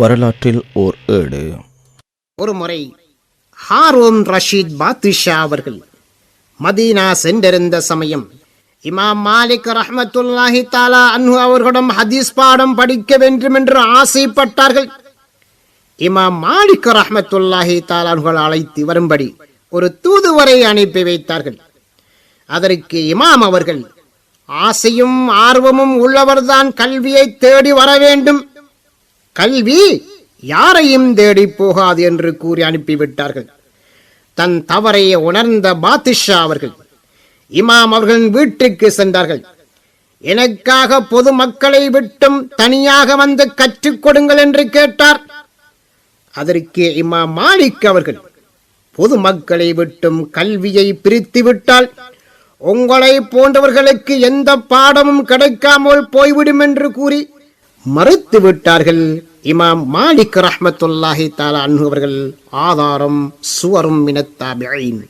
வரலாற்றில் ஓர் ஏடு. ஒரு முறை ஹாரூன் ரஷீத் பாத்திஷா அவர்கள் மதீனா சென்றிருந்த சமயம் இமாம் மாலிக் ரஹமத்துல்லாஹி தாலா அன்ஹு அவர்களிடம் ஹதீஸ் பாடம் படிக்க வேண்டும் என்று ஆசைப்பட்டார்கள். இமாம் மாலிக் ரஹமத்துல்லாஹி தாலா அவர்கள் அழைத்து வரும்படி ஒரு தூதுவரை அனுப்பி வைத்தார்கள். அதற்கு இமாம் அவர்கள் ஆசையும் ஆர்வமும் உள்ளவர்தான் கல்வியை தேடி வர வேண்டும். கல்வி யாரையும் தேடி போகாது என்று கூறி அனுப்பிவிட்டார்கள். தன் தவறை உணர்ந்த பாத்திஷா அவர்கள் இமாம் அவர்களின் வீட்டுக்கு சென்றார்கள். எனக்காக பொதுமக்களை விட்டும் தனியாக வந்து கற்றுக் கொடுங்கள் என்று கேட்டார். அதற்கு இமாம் மாலிக் அவர்கள் பொதுமக்களை விட்டும் கல்வியை பிரித்து விட்டால் உங்களை போன்றவர்களுக்கு எந்த பாடமும் கிடைக்காமல் போய்விடும் என்று கூறி மறுத்து விட்டார்கள். இமாம் மாலிக் ரஹமத்துல்லாஹி தாலா அன்ஹு அவர்கள் ஆதாரம் சுவரும் மினத்தாபியின்